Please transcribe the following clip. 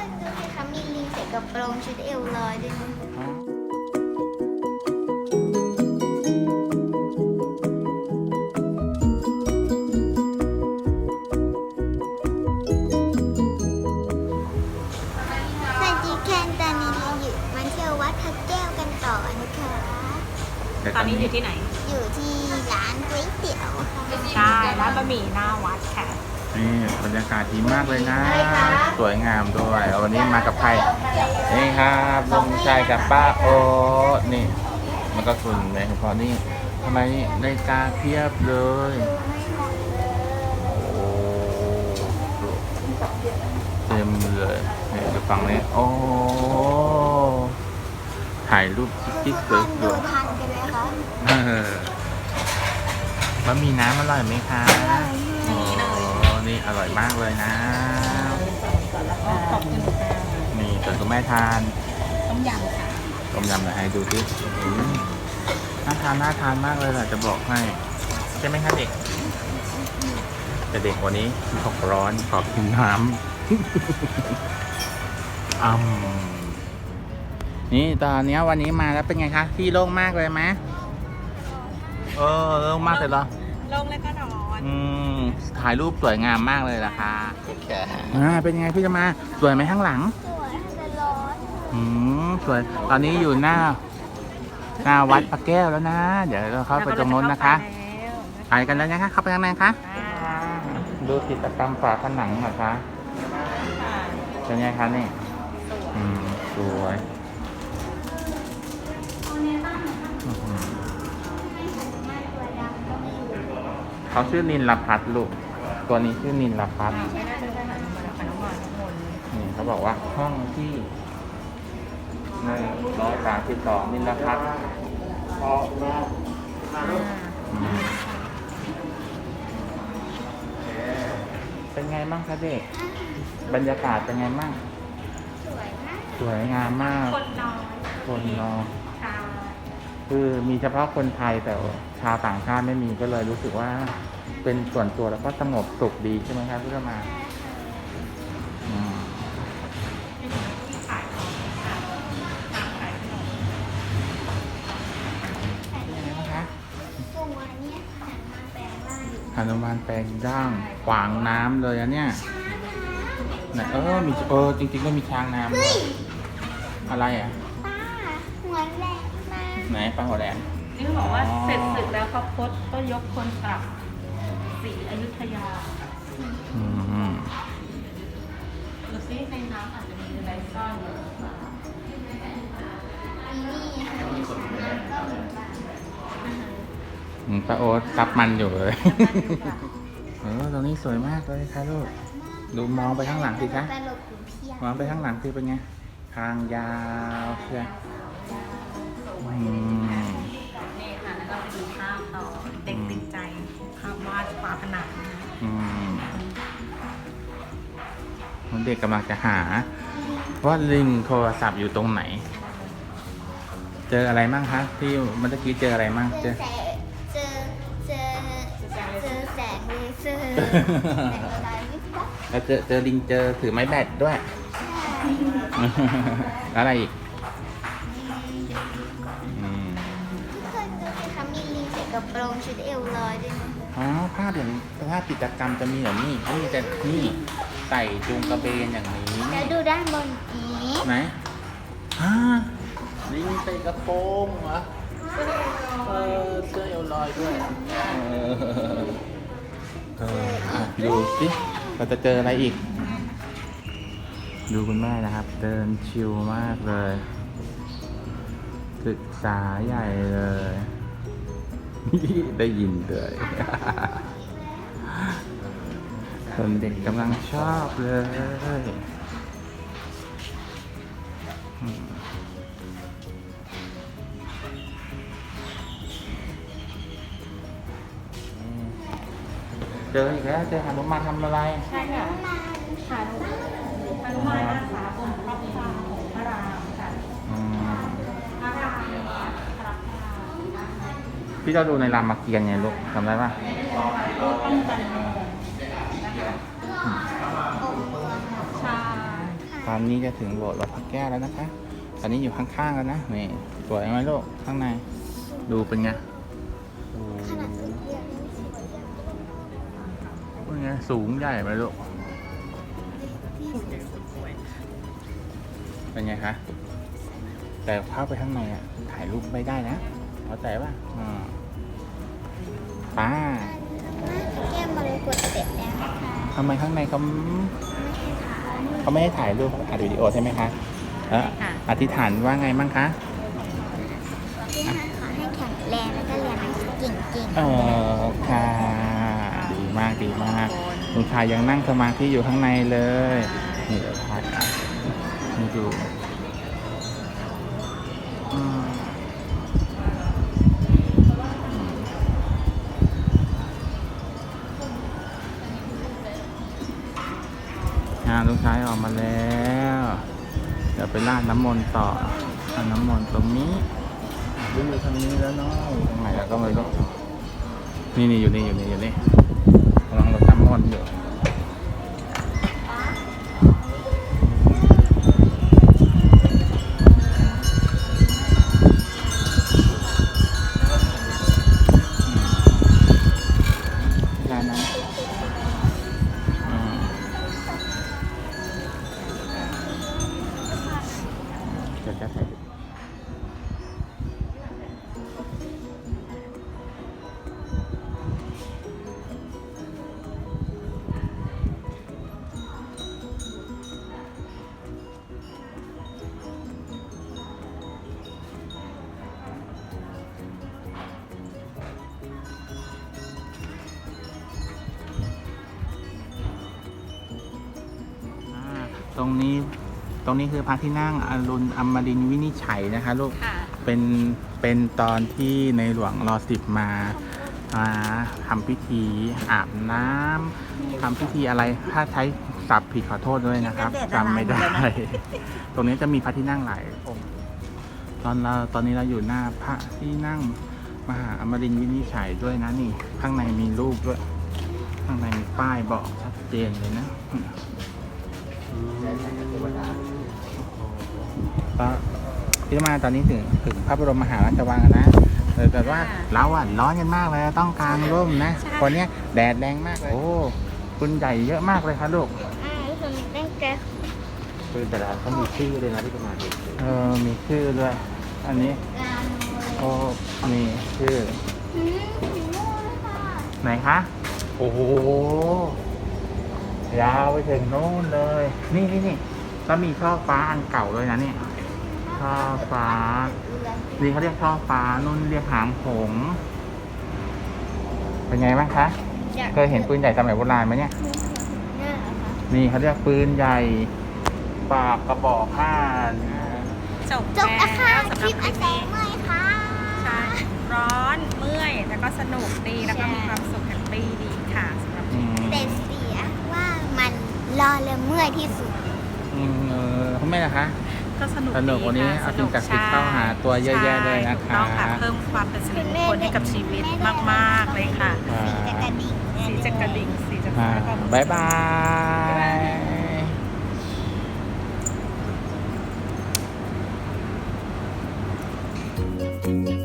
คนดูสิคะมีลิงใส่กระโปรงชุดเอวลอยด้วยนะสวัสดีค่ะตอนนี้เราอยู่มาเที่ยววัดพระแก้วกันต่อนะคะ ตอนนี้อยู่ที่ไหนอยู่ที่ร้านก๋วยเตี๋ยวค่ะ ใช่ร้านบะหมี่หน้าวัดค่ะ นี่บรรยากาศดีมากเลยนะอะไรคะสวยงามด้วย วันนี้มากับใคร นี่ครับลุงชายกับป้าโอ๊ตนี่ มันก็คุณแม่คุณพ่อนี่ทำไมนี่นาฬิกาเพียบเลยโอ้เต็มเลยนี่ดูฝั่งนี้ โอ้ ถ่ายรูปจิ๊กๆสทุกคนดูวยทันกันไหมคะๆเออบะหมี่น้ำอร่อยไหมคะโอ้ นี่อร่อยมากเลยนะ ขอบคุณค่ะนี่ส่วนคุณแม่ทานต้มยำค่ะต้มยำหน่อยให้ดูดิอืมน่าทานน่าทานมากเลยแหละจะบอกให้ ใช่ไหมคะเด็ก แต่เด็กวันนี้ขอกร้อนขอกินน้ำอืมนี่ตอนเนี้ยวันนี้มาแล้วเป็นไงคะ ที่โล่งมากเลยไหมเออโล่งมากเลยเหรอ ลงแล้วก็นอน อืมถ่ายรูปสวยงามมากเลยล่ะค่ะอ่าเป็นยังไงพี่จะมาสวยไหมข้างหลัง สวยแต่ร้อนอืมสวย ตอนนี้อยู่หน้า หน้าวัดพระแก้วแล้วนะ เดี๋ยวเราเข้าไปตรงนู้นนะคะไปกันแล้วนะคะ เข้าไปข้างในคะดูกิจกรรมฝาผนังเหรอคะเป็นไงคะนี่ อืม สวยอื้อหือ เขาชื่อนินลพัทลูก ตัวนี้ชื่อนินลพัทไม่น่าจะได้หันมาแล้วค่ะน้องหวานน้องมนต์นี่เขาบอกว่าห้องที่หนึ่งร้อยสามสิบสองนินลพัทอืมเป็นไงบ้างคะเด็ก บรรยากาศเป็นไงบ้าง สวยมาก สวยงามมาก คนน้อยคนเนอะชา คือมีเฉพาะคนไทยแต่ชาวต่างชาติไม่มีก็เลยรู้สึกว่าเป็นส่วนตัวแล้วก็สงบสุขดีใช่ไหมครับพี่มาอืมที่ขายของค่ะทางขายขนมเป็นยังไงบ้างคะตัวเนี้ยหันมาแปลงร่างอยู่ฮานุมานแปลงร่างขวางน้ำเลยอะเนี่ยไหนเออ มีเออจริงๆก็มีช้างน้ำด้วยอะไรอะป้าหัวแหลมมาก ไหนปลาหัวแดงนี่เขาบอกว่าอ๋อเสร็จศึกแล้วพระพศก็ยกคนกลับศรีอยุธยาอืมดูซิในน้ำอาจจะมีอะไรซ่อนอยู่มีนี่ค่ะก็มีปลาอืมป้าโอ๊ตซับมันอยู่เลยเออตรงนี้สวยมากเลยค่ะลูกดูมองไปข้างหลังสิคะตลกอยู่เพียบมองไปข้างหลังสิเป็นไง ทางยาวเชียว อืมนี่ค่ะแล้วก็ไปดูภาพต่อเด็กติดใจภาพวาดฝาผนังนะคะอืมมันเด็กกำลังจะหา ว่าลิงโทรศัพท์อยู่ตรงไหน เจออะไรมั่งคะที่เมื่อกี้เจออะไรมั่งเจเจออแสงเจอเจอเจอแสงเลเซอร์แสงอะไรวิบวับแล้วเจอเจอลิงเจอถือไม้แบตด้วย ใช่ แล้วอะไรอีก ชุดเอวลอยด้วยนะอ๋อภาพอย่างภาพกิจกรรมจะมีแบบนี้เขามีแต่นี่ใส่จูงกระเบนอย่างนี้แล้วดูด้านบนนี้ไหนฮะลิงใส่กระโปรงเหรอเออเสื้อเอวลอยด้วยเออเอออะดูสิเราจะเจออะไรอีก ดูคุณแม่นะครับ เดินชิลมากเลยศึกษาใหญ่เลย ได้ยินเลยคนเด็กกำลังชอบเลยอืมเจออีกแล้วเจอหานุมานทำอะไร ใช่ค่ะหานุหานุมานอาสาบน พี่เจ้าดูในรามเกียรติ์ไงลูกจำได้ปะรูปป้องกันโมนะคะอบรมใช่ขคันนี้จะถึงโบสถ์หลวงพ่อแก้วแล้วนะคะ ตอนนี้อยู่ข้างๆแล้วนะนี่สวยไหมลูกข้างใน ดูเป็นไงโอ้ขนาดสุดเรียนยังสวยเป็นไงสูงใหญ่ไหมลูกเป็นไงคะแต่เข้าไปข้างในอะถ่ายรูปไม่ได้นะ เข้าใจป่ะอ่าป้าแก้มมรกตเสร็จแล้วนะคะทำไมข้างในเขาไม่ให้ถามเขาไม่ให้ถ่ายรูปเขาถ่ายวิดีโอใช่ไหมคะแล้วอธิษฐานว่าไงบ้างคะที่ห้าขอให้แข็งแรงแล้วก็เรียนหนังสือเก่งเออค่ะ ดีมากดีมากลุงชายยังนั่งสมาธิอยู่ข้างในเลยนี่เดี๋ยวถ่ายอะนี่ดู งานลุงชายออกมาแล้วเดี๋ยวไปราดน้ำมนต์ต่อราดน้ำมนต์ตรงนี้ดูอยู่ทางนี้แล้วเนาะอยู่ตรงไหนแล้วก็ไม่รู้นี่นี่อยู่นี่อยู่นี่อยู่นี่กำลังรดน้ำมนต์อยู่ ตรงนี้ตรงนี้คือพระที่นั่งอรุณอมรินทร์วินิจฉัยนะคะลูก ค่ะ เป็นเป็นตอนที่ในหลวงรอสิบมามาทำพิธีอาบน้ำทำพิธีอะไรถ้าใช้ศัพท์ผิดขอโทษด้วยนะครับจำไม่ได้ ตรงนี้จะมีพระที่นั่งหลายองค์ตอนเราตอนนี้เราอยู่หน้าพระที่นั่งมหาอมรินทร์วินิจฉัยด้วยนะนี่ ข้างในมีรูปด้วย ข้างในมีป้ายบอกชัดเจนเลยนะ ก็พี่มาตอนนี้ถึงถึงพระบรมมหาราชวังแล้วนะเลยแต่ว่าเราอะร้อนกันมากเลยต้องกางร่มนะคนเนี้ยแดดแรงมากเลยโอ้คุณใหญ่เยอะมากเลยครับลูกๆอ่าผมตั้งใจคือแต่ละอันเขามีชื่อเลยนะที่ประมาณนี้เออมีชื่อด้วย อันนี้กามเลยโอ้มีชื่ออืมสีม่วงเลยค่ะไหนคะ โอ้โห ยาวไปถึงโน้นเลย นี่นี่นี่แล้วมีช่อฟ้าอันเก่าเลยนะนี่ช่อฟ้านี่เขาเรียกช่อฟ้านุ่นเรียกหางหงส์เป็นไงบ้างคะเคยเห็นปืนใหญ่สมัยโบราณไหมเนี่ยเนี่ยเหรอคะนี่เขาเรียกปืนใหญ่ปากกระบอกห้าจบจบแล้วค่ะสำหครัลิบปคอาลิปแสนี้งเมื่อยค่ะใช่ร้อนเมื่อยแล้วก็สนุกดีแล้วก็มีความสุขแฮปปี้ดีค่ะสำหรับ อืม แต่เสียว่ามัน รอและเมื่อยที่สุด อืมเออคุณแม่นะคะ ก็สนุกสนุกดีวันนี้ค่ะเอาสิ่งศักดิ์สิทธิ์เข้าหาตัวเยอะแยะเลยนะคะ ใช่ถูกต้องค่ะเพิ่มความเป็นสิริมงคลให้กับชีวิตมากๆเลยค่ะอ่าสีจะกระดิ่งสีจะกระดิ่งสีจะอ่าฟ้าก็บายบายบ